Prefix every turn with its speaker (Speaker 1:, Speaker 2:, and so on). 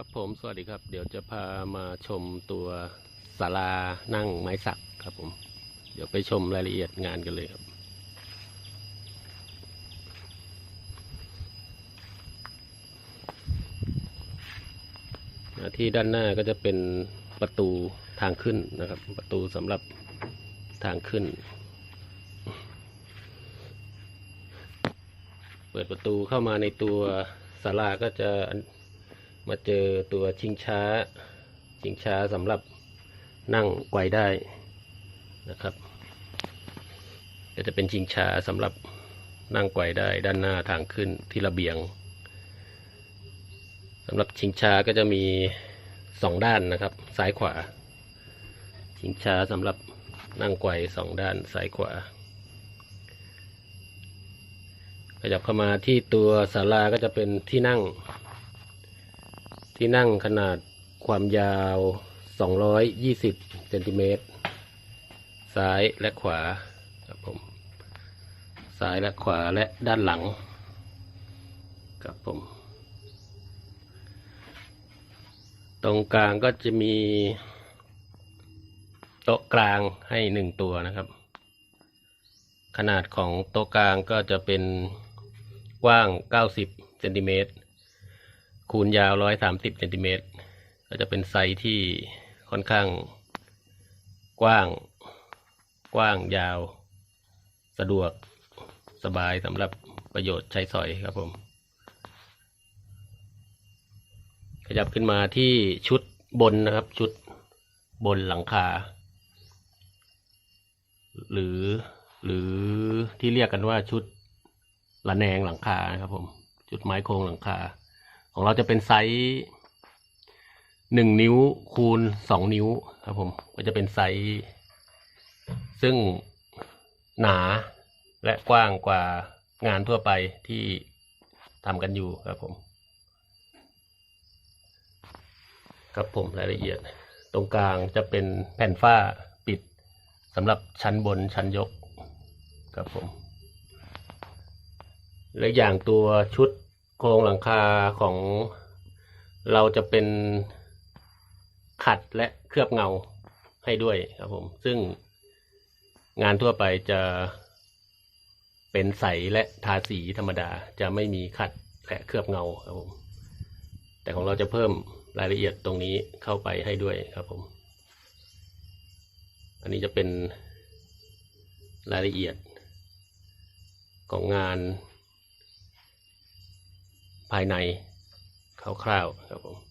Speaker 1: ครับผมสวัสดีครับ เดี๋ยวจะพามาชมตัวศาลานั่งไม้สักครับผม เดี๋ยวไปชมรายละเอียดงานกันเลยครับ ที่ด้านหน้าก็จะเป็นประตูทางขึ้นนะครับ ประตูสำหรับทางขึ้น เปิดประตูเข้ามาในตัวศาลาก็จะ มาเจอตัวชิงช้า ชิงช้าสำหรับนั่งไกวได้นะครับ ก็จะเป็นชิงช้าสำหรับนั่งไกวได้ด้านหน้าทางขึ้นที่ระเบียงสำหรับชิงช้าก็จะมีสองด้านนะครับ ซ้ายขวา ชิงช้าสำหรับนั่งไกวสองด้านซ้ายขวาขยับเข้ามาที่ตัวศาลาก็จะเป็นที่นั่ง ที่นั่งขนาดความยาว 220เซนติเมตร ซ้ายและขวาครับผม ซ้ายและขวาและด้านหลัง ครับผม ตรงกลางก็จะมีโต๊ะกลางให้หนึ่งตัวนะครับ ขนาดของโต๊ะกลางก็จะเป็นกว้าง 90เซนติเมตร คูณยาว130เซนติเมตรก็จะเป็นไซส์ที่ค่อนข้าง กว้าง กว้างยาว สะดวกสบายสำหรับประโยชน์ใช้สอยครับผม ขยับขึ้นมาที่ชุดบนนะครับ ชุดบนหลังคา หรือ หรือที่เรียกกันว่าชุดระแนงหลังคานะครับผม ชุดไม้โครงหลังคา ของเราจะเป็นไซส์หนึ่งนิ้วคูณสองนิ้วครับผม ก็จะเป็นไซส์ซึ่งหนาและกว้างกว่างานทั่วไปที่ทำกันอยู่ครับผม ครับผมรายละเอียด ตรงกลางจะเป็นแผ่นฝ้าปิดสำหรับชั้นบนชั้นยกครับผม และอย่างตัวชุด โครงหลังคาของเราจะเป็นขัดและเคลือบเงาให้ด้วยครับผม ซึ่งงานทั่วไปจะเป็นใสและทาสีธรรมดาจะไม่มีขัดและเคลือบเงาครับผม แต่ของเราจะเพิ่มรายละเอียดตรงนี้เข้าไปให้ด้วยครับผม อันนี้จะเป็นรายละเอียดของงาน ภายในคร่าวๆครับผม